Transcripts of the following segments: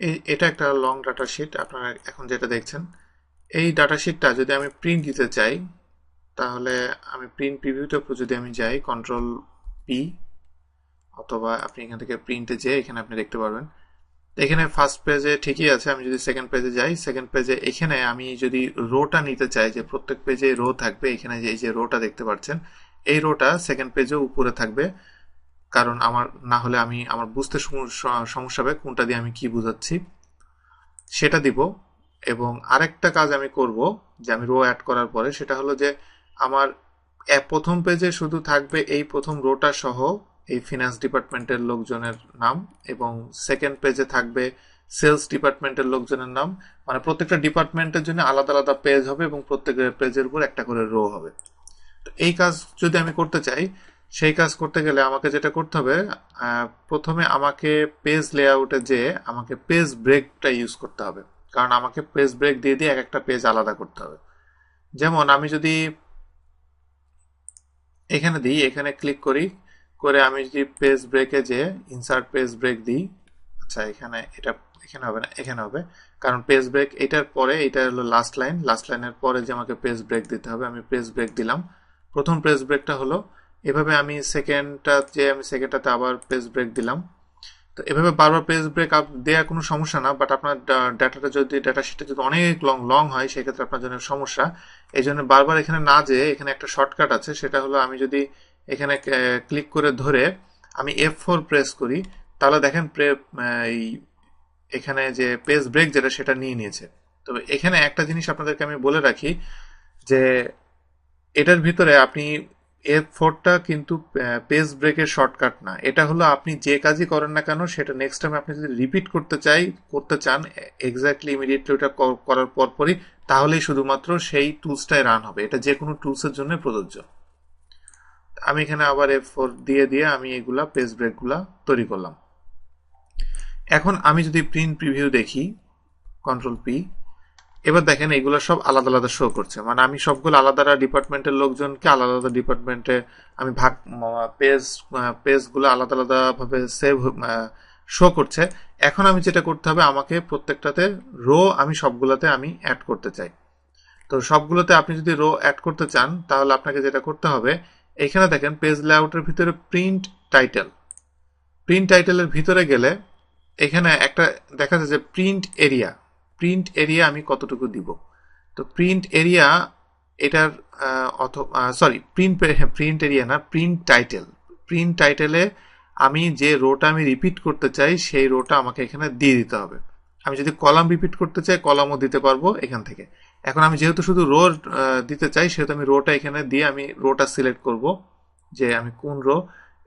এই এটা একটা লং ডাটা শিট আপনারা এখন যেটা দেখছেন। এই ডাটা শিটটা যদি আমি প্রিন্ট দিতে চাই, তাহলে আমি প্রিন্ট প্রিভিউতে যদি আমি যাই কন্ট্রোল পি অথবা আপনি এখান থেকে প্রিন্টে যেয়ে এখানে আপনি দেখতে পারবেন। এখানে ফার্স্ট পেজে ঠিকই আছে, আমি যদি সেকেন্ড পেজে যাই সেকেন্ড পেজে এখানে আমি যদি রোটা নিতে চাই, যে প্রত্যেক পেজে রো থাকবে, এখানে যে, এই যে রোটা দেখতে পাচ্ছেন, এই রোটা সেকেন্ড পেজেও উপরে থাকবে। কারণ আমার, না হলে আমি আমার বুঝতে সমস্যা হবে কোনটা দিয়ে আমি কি বুঝাচ্ছি। সেটা দিব এবং আরেকটা কাজ আমি করব যে আমি রো অ্যাড করার পরে সেটা হলো যে আমার প্রথম পেজে শুধু থাকবে এই প্রথম রোটা সহ এই ফিনান্স ডিপার্টমেন্টের লোকজনের নাম এবং সেকেন্ড পেজে থাকবে সেলস ডিপার্টমেন্টের লোকজনের নাম। মানে প্রত্যেকটা ডিপার্টমেন্টের জন্য আলাদা আলাদা পেজ হবে এবং প্রত্যেকের পেজের উপর একটা করে রো হবে। তো এই কাজ যদি আমি করতে চাই সেই কাজ করতে গেলে আমাকে যেটা করতে হবে প্রথমে আমাকে পেজ লেআউটে যে আমাকে পেজ ব্রেকটা ইউজ করতে হবে। কারণ আমাকে পেজ ব্রেক দিয়ে দিয়ে এক একটা পেজ আলাদা করতে হবে। যেমন আমি যদি এখানে দিই, এখানে ক্লিক করি, করে আমি যদি পেজ ব্রেকে যে ইনসার্ট পেজ ব্রেক দিই আচ্ছা এখানে এটা, এখানে হবে না, এখানে হবে। কারণ পেজ ব্রেক এটার পরে, এটা হলো লাস্ট লাইন লাস্ট লাইনের পরে যে আমাকে পেজ ব্রেক দিতে হবে, আমি পেজ ব্রেক দিলাম। প্রথম পেজ ব্রেকটা হলো এভাবে আমি সেকেন্ডটা যে আমি সেকেন্ডটাতে আবার পেজ ব্রেক দিলাম। তো এভাবে বারবার পেজ ব্রেক আপ দেওয়া কোনো সমস্যা না বাট আপনার ডাটাটা যদি ডাটা শিটটা যদি অনেক লং লং হয়, সেক্ষেত্রে আপনার জন্য সমস্যা। এই জন্য বারবার এখানে না যেয়ে এখানে একটা শর্টকাট আছে, সেটা হলো আমি যদি এখানে ক্লিক করে ধরে আমি এফ ফোর প্রেস করি, তাহলে দেখেন এই এখানে যে পেজ ব্রেক যেটা, সেটা নিয়ে নিয়েছে। তবে এখানে একটা জিনিস আপনাদেরকে আমি বলে রাখি যে এটার ভিতরে আপনি এফ ফোরটা কিন্তু পেজ ব্রেকের শর্টকাট না। এটা হলো আপনি যে কাজই করেন না কেন, সেটা নেক্সট টাইম আপনি যদি রিপিট করতে চাই, করতে চান এক্স্যাক্টলি ইমিডিয়েটলি ওটা করার পরপরই, তাহলেই শুধুমাত্র সেই টুলসটাই রান হবে। এটা যে কোনো টুলসের জন্য প্রযোজ্য। আমি এখানে আবার এফ ফোর দিয়ে দিয়ে আমি এগুলা পেজ ব্রেকগুলা তৈরি করলাম। এখন আমি যদি প্রিন্ট প্রিভিউ দেখি কন্ট্রোল পি এবার দেখেন এগুলো সব আলাদা আলাদা শো করছে। মানে আমি সবগুলো আলাদা ডিপার্টমেন্টের লোকজনকে আলাদা আলাদা ডিপার্টমেন্টে আমি ভাগ পেজ পেজগুলো আলাদা আলাদা ভাবে সেভ শো করছে। এখন আমি যেটা করতে হবে, আমাকে প্রত্যেকটাতে রো আমি সবগুলোতে আমি অ্যাড করতে চাই। তো সবগুলোতে আপনি যদি রো অ্যাড করতে চান, তাহলে আপনাকে যেটা করতে হবে, এখানে দেখেন পেজ লেআউটের ভিতরে প্রিন্ট টাইটেল প্রিন্ট টাইটেলের ভিতরে গেলে এখানে একটা দেখা যাচ্ছে যে প্রিন্ট এরিয়া প্রিন্ট এরিয়া আমি কতটুকু দিব? তো প্রিন্ট এরিয়া এটার অথ সরি প্রিন্ট প্রিন্ট এরিয়া না প্রিন্ট টাইটেল প্রিন্ট টাইটেলে আমি যে রোটা আমি রিপিট করতে চাই, সেই রোটা আমাকে এখানে দিয়ে দিতে হবে। আমি যদি কলাম রিপিট করতে চাই কলামও দিতে পারব এখান থেকে। এখন আমি যেহেতু শুধু রো দিতে চাই, সেহেতু আমি রোটা এখানে দিয়ে আমি রোটা সিলেক্ট করব, যে আমি কোন রো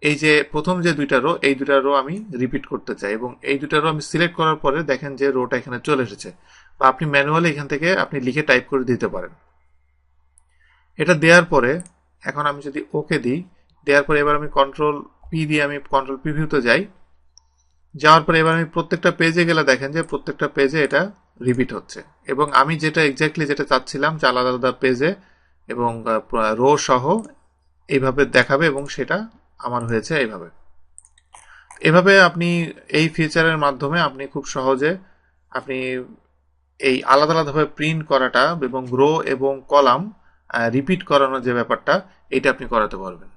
এই যে প্রথম যে দুইটা রো এই দুইটা রো আমি রিপিট করতে চাই এবং এই দুইটা রো আমি সিলেক্ট করার পরে দেখেন যে রোটা এখানে চলে এসেছে। বা আপনি ম্যানুয়ালি এখান থেকে আপনি লিখে টাইপ করে দিতে পারেন। এটা দেওয়ার পরে, এখন আমি যদি ওকে দিই, দেওয়ার পরে এবার আমি কন্ট্রোল পি দিয়ে আমি কন্ট্রোল প্রিভিউতে যাই। যাওয়ার পরে এবার আমি প্রত্যেকটা পেজে গেলে দেখেন যে প্রত্যেকটা পেজে এটা রিপিট হচ্ছে। এবং আমি যেটা এক্স্যাক্টলি যেটা চাচ্ছিলাম যে আলাদা আলাদা পেজে এবং রো সহ এইভাবে দেখাবে এবং সেটা আমার হয়েছে এইভাবে। এভাবে আপনি এই ফিচারের মাধ্যমে আপনি খুব সহজে আপনি এই আলাদা আলাদাভাবে প্রিন্ট করাটা এবং গ্রো এবং কলাম রিপিট করানোর যে ব্যাপারটা, এটা আপনি করাতে পারবেন।